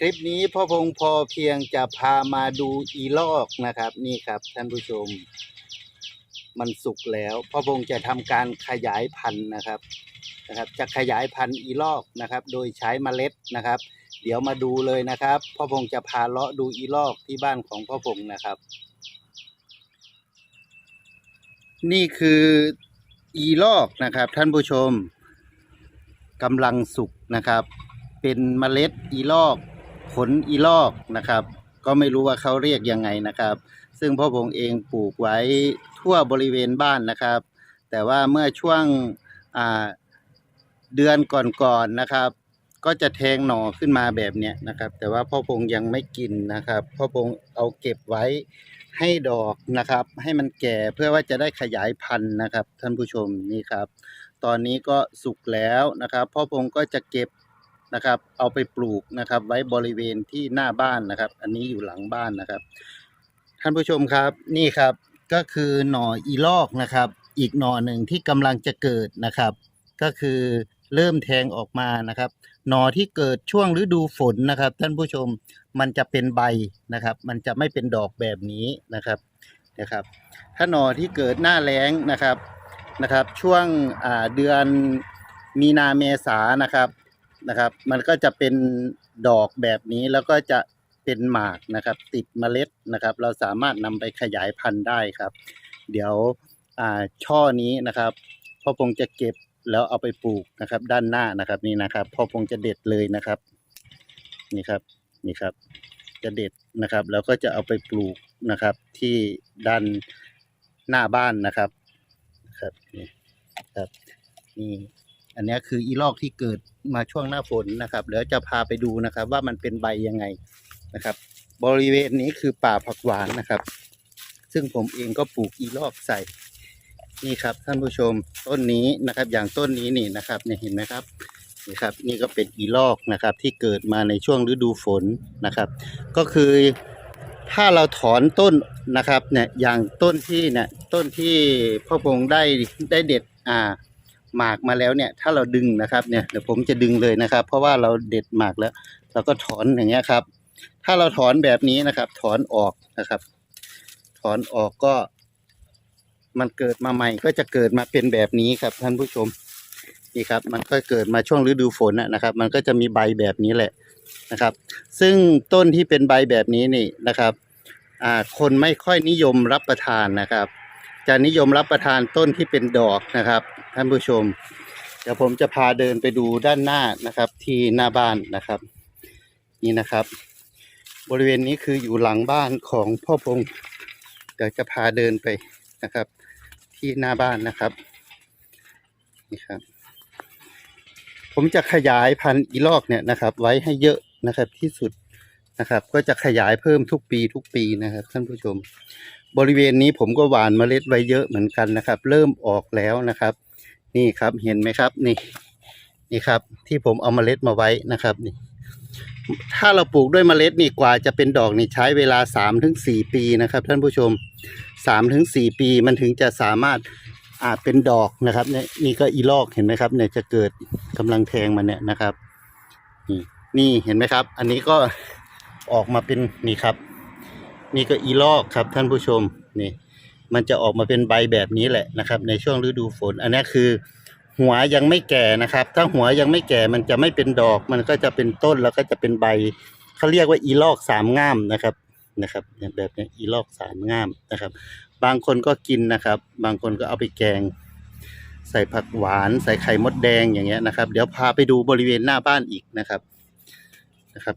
คลิปนี้พ่อพงพอเพียงจะพามาดูอีลอกนะครับ นี่ครับท่านผู้ชม มันสุกแล้ว พ่อพงจะทำการขยายพันธุ์นะครับนะครับ จะขยายพันธุ์อีลอกนะครับ โดยใช้เมล็ดนะครับ เดี๋ยวมาดูเลยนะครับพ่อพงจะพาเลาะดูอีลอกที่บ้านของพ่อพงนะครับ นี่คืออีลอกนะครับ ท่านผู้ชมกำลังสุกนะครับ เป็นเมล็ดอีลอก ผลอีลอกนะครับ ก็ไม่รู้ว่าเขาเรียกยังไงนะครับ ซึ่งพ่อพงเองปลูกไว้ทั่วบริเวณบ้านนะครับ แต่ว่าเมื่อช่วงเดือนก่อนๆนะครับ ก็จะแทงหน่อขึ้นมาแบบเนี้ยนะครับ แต่ว่าพ่อพงยังไม่กินนะครับ พ่อพงเอาเก็บไว้ให้ดอกนะครับ ให้มันแก่เพื่อว่าจะได้ขยายพันธุ์นะครับ ท่านผู้ชมนี่ครับ ตอนนี้ก็สุกแล้วนะครับ พ่อพงก็จะเก็บ นะครับ เอาไปปลูกนะครับ ไว้บริเวณที่หน้าบ้านนะครับ อันนี้อยู่หลังบ้านนะครับ ท่านผู้ชมครับนี่ครับก็คือหน่ออีลอกนะครับ อีกหน่อหนึ่งที่กำลังจะเกิดนะครับ ก็คือเริ่มแทงออกมานะครับ หน่อที่เกิดช่วงฤดูฝนนะครับ ท่านผู้ชมมันจะเป็นใบนะครับ มันจะไม่เป็นดอกแบบนี้นะครับนะครับ ถ้าหน่อที่เกิดหน้าแล้งนะครับนะครับ ช่วงเดือนมีนาเมษานะครับ นะครับ มันก็จะเป็นดอกแบบนี้แล้วก็จะเป็นหมากนะครับ ติดเมล็ดนะครับ เราสามารถนำไปขยายพันธุ์ได้ครับ เดี๋ยวอ่าช่อนี้นะครับพ่อพงจะเก็บแล้วเอาไปปลูกนะครับ ด้านหน้านะครับนี่นะครับพ่อพงจะเด็ดเลยนะครับนี่ครับนี่ครับ จะเด็ดนะครับ แล้วก็จะเอาไปปลูกนะครับ ที่ด้านหน้าบ้านนะครับครับนี่ครับนี่ อันนี้คืออีลอกที่เกิดมาช่วงหน้าฝนนะครับเดี๋ยวจะพาไปดูนะครับ ว่ามันเป็นใบยังไงนะครับ บริเวณนี้คือป่าผักหวานนะครับ ซึ่งผมเองก็ปลูกอีลอกใส่นี่ครับท่านผู้ชมต้นนี้นะครับ อย่างต้นนี้นี่นะครับเนี่ยเห็นไหมครับนี่ครับ นี่ก็เป็นอีลอกนะครับ ที่เกิดมาในช่วงฤดูฝนนะครับ ก็คือถ้าเราถอนต้นนะครับเนี่ยอย่างต้นที่เนี่ยต้นที่พ่อพงได้ได้เด็ดอ่า หมากมาแล้วเนี่ย ถ้าเราดึงนะครับเนี่ยเดี๋ยวผมจะดึงเลยนะครับ เพราะว่าเราเด็ดหมากแล้ว เราก็ถอนอย่างเงี้ยครับ ถ้าเราถอนแบบนี้นะครับ ถอนออกนะครับ ถอนออกก็ มันเกิดมาใหม่ก็จะเกิดมาเป็นแบบนี้ครับ ท่านผู้ชมนี่ครับ มันก็เกิดมาช่วงฤดูฝนนะนะครับ มันก็จะมีใบแบบนี้แหละนะครับ ซึ่งต้นที่เป็นใบแบบนี้นี่นะครับ คนไม่ค่อยนิยมรับประทานนะครับ จะนิยมรับประทานต้นที่เป็นดอกนะครับ ท่านผู้ชม เดี๋ยวผมจะพาเดินไปดูด้านหน้านะครับ ที่หน้าบ้านนะครับ นี่นะครับ บริเวณนี้คืออยู่หลังบ้านของพ่อพงเดี๋ยวจะพาเดินไปนะครับ ที่หน้าบ้านนะครับนี่ครับ ผมจะขยายพันธุ์อีลอกเนี่ยนะครับ ไว้ให้เยอะนะครับที่สุดนะครับ ก็จะขยายเพิ่มทุกปีทุกปีนะครับ ท่านผู้ชม บริเวณนี้ผมก็หว่านเมล็ดไว้เยอะเหมือนกันนะครับ เริ่มออกแล้วนะครับ นี่ครับเห็นไหมครับนี่นี่ครับ ที่ผมเอาเมล็ดมาไว้นะครับนี่ ถ้าเราปลูกด้วยเมล็ดนี่กว่าจะเป็นดอกนี่ใช้เวลาสามถึงสี่ปีนะครับ ท่านผู้ชมสามถึงสี่ปีมันถึงจะสามารถอาจเป็นดอกนะครับเนี่ยนี่ก็อีลอกเห็นไหมครับ เนี่ยจะเกิดกำลังแทงมันเนี่ยนะครับ นี่นี่เห็นไหมครับ อันนี้ก็ออกมาเป็นนี่ครับ นี่ก็อีลอกครับท่านผู้ชม นี่มันจะออกมาเป็นใบแบบนี้แหละนะครับ ในช่วงฤดูฝน อันนี้คือ หัวยังไม่แก่นะครับ ถ้าหัวยังไม่แก่มันจะไม่เป็นดอก มันก็จะเป็นต้นแล้วก็จะเป็นใบเขาเรียกว่าอีลอกสามง่ามนะครับนะครับแบบนี้อีลอกสามง่ามนะครับ บางคนก็กินนะครับ บางคนก็เอาไปแกง ใส่ผักหวาน ใส่ไข่มดแดงอย่างเงี้ยนะครับ เดี๋ยวพาไปดูบริเวณหน้าบ้านอีกนะครับนะครับ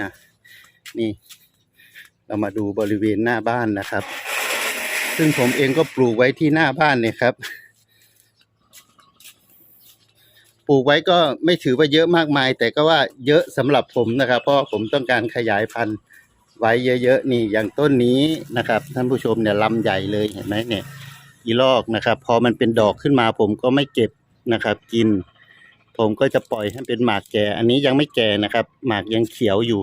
นะนี่ เรามาดูบริเวณหน้าบ้านนะครับ ซึ่งผมเองก็ปลูกไว้ที่หน้าบ้านเนี่ยครับ ปลูกไว้ก็ไม่ถือว่าเยอะมากมาย แต่ก็ว่าเยอะสำหรับผมนะครับ เพราะผมต้องการขยายพันธุ์ไว้เยอะๆนี่อย่างต้นนี้นะครับ ท่านผู้ชมเนี่ยลำใหญ่เลยเห็นไหมเนี่ยอีลอกนะครับ พอมันเป็นดอกขึ้นมาผมก็ไม่เก็บนะครับ กิน ผมก็จะปล่อยให้เป็นหมากแก่ อันนี้ยังไม่แก่นะครับ หมากยังเขียวอยู่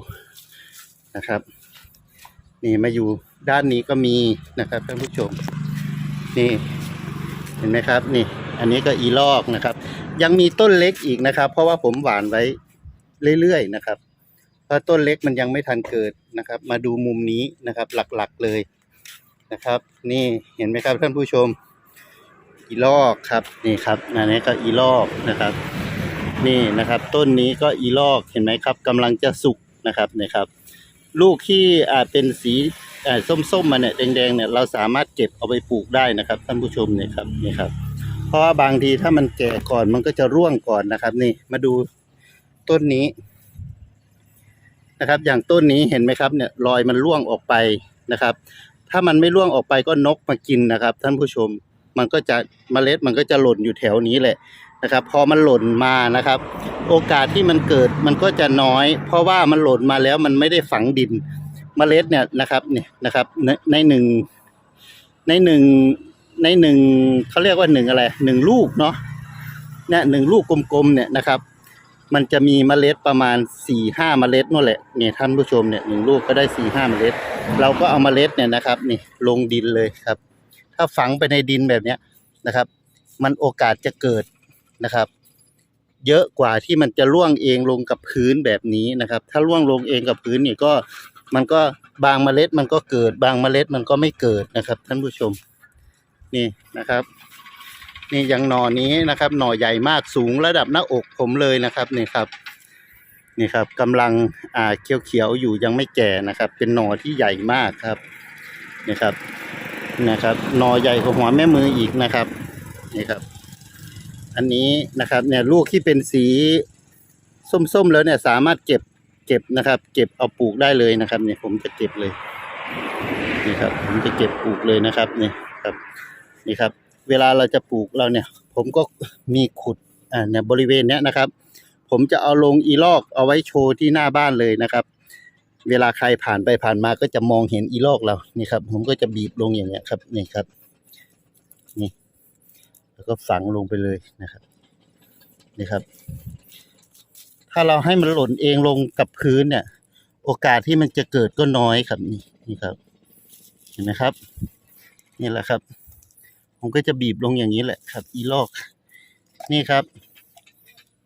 นะครับ นี่มาอยู่ด้านนี้ก็มีนะครับท่านผู้ชม นี่เห็นไหมครับนี่ อันนี้ก็อีลอกนะครับ ยังมีต้นเล็กอีกนะครับ เพราะว่าผมหวานไว้เรื่อยๆนะครับ เพราะต้นเล็กมันยังไม่ทันเกิดนะครับ มาดูมุมนี้นะครับ หลักๆเลยนะครับ นี่เห็นไหมครับท่านผู้ชม อีลอกครับนี่ครับอันนี้ก็อีลอกนะครับนี่นะครับ ต้นนี้ก็อีลอกเห็นไหมครับกำลังจะสุกนะครับนี่ครับ ลูกที่อาจเป็นสีส้มๆมาเนี่ยแดงๆเนี่ยเราสามารถเก็บเอาไปปลูกได้นะครับท่านผู้ชมเนี่ยครับนี่ครับ เพราะว่าบางทีถ้ามันแก่ก่อนมันก็จะร่วงก่อนนะครับ นี่มาดูต้นนี้นะครับ อย่างต้นนี้เห็นไหมครับ เนี่ยรอยมันร่วงออกไปนะครับ ถ้ามันไม่ร่วงออกไปก็นกมากินนะครับ ท่านผู้ชมมันก็จะเมล็ดมันก็จะหล่นอยู่แถวนี้แหละ นะครับ พอมันหล่นมานะครับ โอกาสที่มันเกิดมันก็จะน้อย เพราะว่ามันหล่นมาแล้วมันไม่ได้ฝังดินเมล็ดเนี่ยนะครับเนี่ยนะครับในในหนึ่งในหนึ่งในหนึ่งเขาเรียกว่าหนึ่งอะไรหนึ่งลูกเนาะเนี่ยหนึ่งลูกกลมๆเนี่ยนะครับ มันจะมีเมล็ดประมาณสี่ห้าเมล็ดนั่นแหละเนี่ยท่านผู้ชมเนี่ยหนึ่งลูกก็ได้สี่ห้าเมล็ด เราก็เอาเมล็ดเนี่ยนะครับนี่ลงดินเลยครับ ถ้าฝังไปในดินแบบเนี้ยนะครับ มันโอกาสจะเกิด นะครับ เยอะกว่าที่มันจะร่วงเองลงกับพื้นแบบนี้นะครับ ถ้าร่วงลงเองกับพื้นเนี่ยก็มันก็บางเมล็ดมันก็เกิดบางเมล็ดมันก็ไม่เกิดนะครับ ท่านผู้ชมนี่นะครับ นี่ย่างหน่อนี้นะครับ หน่อใหญ่มากสูงระดับหน้าอกผมเลยนะครับนี่ครับนี่ครับกำลังอ่าเขียวๆอยู่ยังไม่แก่นะครับ เป็นหน่อที่ใหญ่มากครับนี่ครับนะครับหน่อใหญ่กว่าหัวแม่มืออีกนะครับนี่ครับ อันนี้นะครับเนี่ยลูกที่เป็นสีส้มๆแล้วเนี่ยสามารถเก็บเก็บนะครับ เก็บเอาปลูกได้เลยนะครับ เนี่ยผมจะเก็บเลยนี่ครับ ผมจะเก็บปลูกเลยนะครับนี่ครับนี่ครับ เวลาเราจะปลูกเราเนี่ย ผมก็มีขุดอ่าเนี่ยบริเวณเนี้ยนะครับ ผมจะเอาลงอีลอกเอาไว้โชว์ที่หน้าบ้านเลยนะครับ เวลาใครผ่านไปผ่านมาก็จะมองเห็นอีลอกเรานี่ครับ ผมก็จะบีบลงอย่างเงี้ยครับนี่ครับ แล้วก็ฝังลงไปเลยนะครับนี่ครับ ถ้าเราให้มันหล่นเองลงกับพื้นเนี่ย โอกาสที่มันจะเกิดก็น้อยครับนี่นี่ครับ เห็นไหมครับ นี่แหละครับ ผมก็จะบีบลงอย่างนี้แหละครับ อีลอก นี่ครับ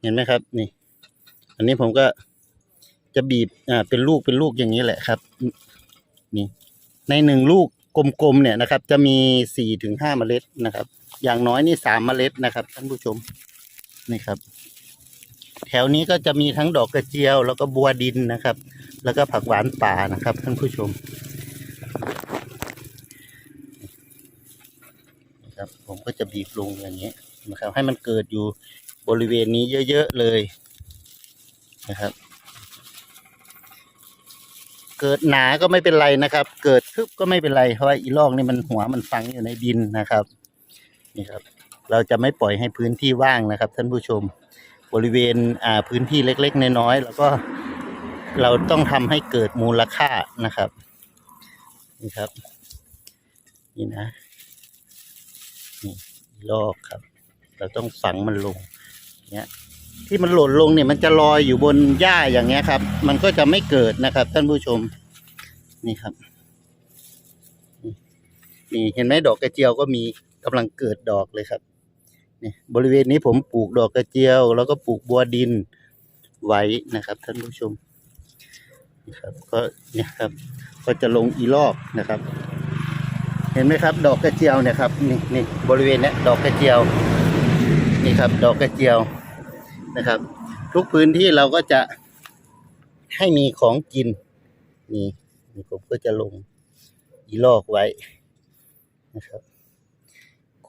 เห็นไหมครับ นี่ อันนี้ผมก็จะบีบอ่าเป็นลูกเป็นลูกอย่างนี้แหละครับ นี่ ในหนึ่งลูกกลมๆเนี่ยนะครับ จะมีสี่ถึงห้าเมล็ดนะครับ อย่างน้อยนี่สามเมล็ดนะครับท่านผู้ชมนี่ครับ แถวนี้ก็จะมีทั้งดอกกระเจียว แล้วก็บัวดินนะครับ แล้วก็ผักหวานป่านะครับท่านผู้ชมนะครับผมก็จะบีบลงอย่างนี้นะครับ ให้มันเกิดอยู่บริเวณนี้เยอะๆเลยนะครับ เกิดหนาก็ไม่เป็นไรนะครับ เกิดทึบก็ไม่เป็นไรเพราะว่าอีลอกนี่มันหัวมันฝังอยู่ในดินนะครับ นี่ครับ เราจะไม่ปล่อยให้พื้นที่ว่างนะครับ ท่านผู้ชม บริเวณอ่าพื้นที่เล็กๆน้อยๆแล้วก็เราต้องทำให้เกิดมูลค่านะครับ นี่ครับ นี่นะนี่ลอกครับ เราต้องฝังมันลงเนี่ยที่มันหล่นลงเนี่ยมันจะลอยอยู่บนหญ้าอย่างเงี้ยครับ มันก็จะไม่เกิดนะครับ ท่านผู้ชม นี่ครับนี่เห็นไหมดอกกระเจียวก็มี กำลังเกิดดอกเลยครับนี่บริเวณนี้ผมปลูกดอกกระเจียว แล้วก็ปลูกบัวดินไว้นะครับท่านผู้ชมนะครับก็เนี่ยครับ ก็จะลงอีลอกนะครับ เห็นไหมครับ ดอกกระเจียวเนี่ยครับนี่นี่บริเวณเนี้ยดอกกระเจียวนี่ครับ ดอกกระเจียวนะครับ ทุกพื้นที่เราก็จะให้มีของกินนี่นี่ผมก็จะลงอีลอกไว้นะครับ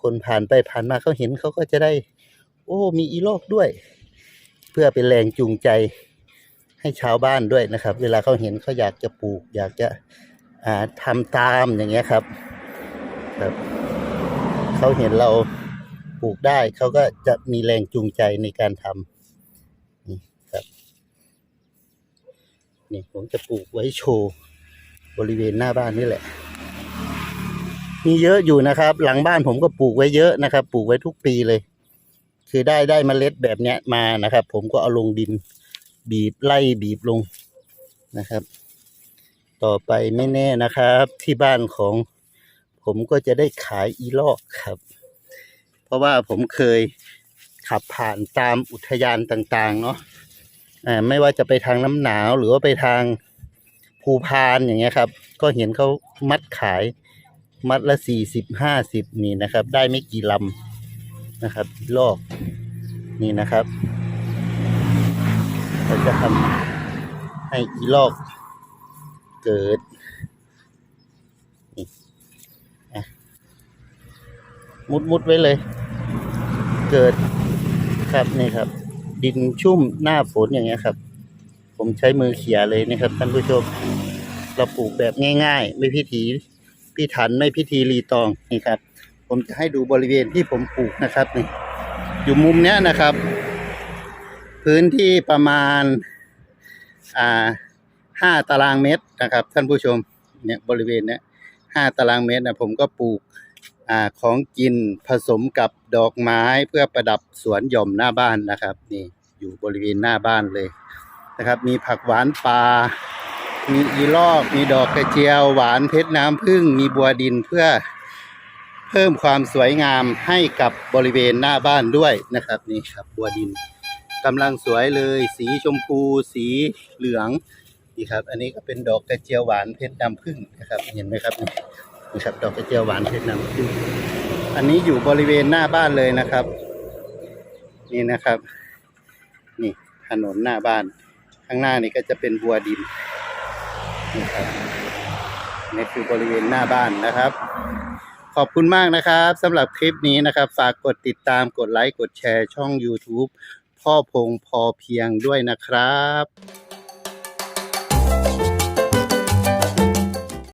คนผ่านไปผ่านมาเขาเห็นเขาก็จะได้ โอ้ มีอีโลกด้วย เพื่อเป็นแรงจูงใจให้ชาวบ้านด้วยนะครับ เวลาเขาเห็นเขาอยากจะปลูก อยากจะทำตามอย่างเงี้ยครับครับเขาเห็นเราปลูกได้เขาก็จะมีแรงจูงใจในการทำนี่ครับนี่ผมจะปลูกไว้โชว์บริเวณหน้าบ้านนี่แหละ มีเยอะอยู่นะครับ หลังบ้านผมก็ปลูกไว้เยอะนะครับ ปลูกไว้ทุกปีเลย คือได้ได้เมล็ดแบบเนี้ยมานะครับ ผมก็เอาลงดิน บีบไล่บีบลงนะครับ ต่อไปไม่แน่นะครับ ที่บ้านของผมก็จะได้ขายอีลอกครับ เพราะว่าผมเคยขับผ่านตามอุทยานต่าง ๆ เนาะไม่ว่าจะไปทางน้ำหนาวหรือว่าไปทางภูพานอย่างเงี้ยครับ ก็เห็นเขามัดขาย มัดละสี่สิบห้าสิบนี่นะครับ ได้ไม่กี่ลำนะครับลอกนี่นะครับเราจะทำให้อีลอกเกิดนี่อะมุดมุดๆไว้เลย เกิดครับนี่ครับ ดินชุ่มหน้าฝนอย่างเงี้ยครับ ผมใช้มือเขี่ยเลยนะครับท่านผู้ชม เราปลูกแบบง่าย ๆ ไม่พิถี พิถันไม่พิธีรีตองนี่ครับ ผมจะให้ดูบริเวณที่ผมปลูกนะครับนี่อยู่มุมเนี้ยนะครับ พื้นที่ประมาณอ่าห้าตารางเมตรนะครับ ท่านผู้ชมเนี่ยบริเวณเนี้ยห้าตารางเมตรนะผมก็ปลูกอ่าของกินผสมกับดอกไม้เพื่อประดับสวนหย่อมหน้าบ้านนะครับ นี่อยู่บริเวณหน้าบ้านเลยนะครับ มีผักหวานป่า มีอีลอก มีดอกกระเจียว หวานเพชรน้ำผึ้งมีบัวดินเพื่อเพิ่มความสวยงามให้กับบริเวณหน้าบ้านด้วยนะครับนี่ครับ บัวดินกำลังสวยเลย สีชมพู สีเหลืองนี่ครับ อันนี้ก็เป็นดอกกระเจียวหวานเพชรน้ำผึ้งนะครับ เห็นไหมครับนี่นี่ครับ ดอกกระเจียวหวานเพชรน้ำผึ้งอันนี้อยู่บริเวณหน้าบ้านเลยนะครับ นี่นะครับ นี่ถนนหน้าบ้าน ข้างหน้านี่ก็จะเป็นบัวดิน นี่ครับนี่คือบริเวณหน้าบ้านนะครับ ขอบคุณมากนะครับสำหรับคลิปนี้นะครับ ฝากกดติดตามกดไลค์กดแชร์ช่อง YouTube พ่อพงพอเพียงด้วยนะครับ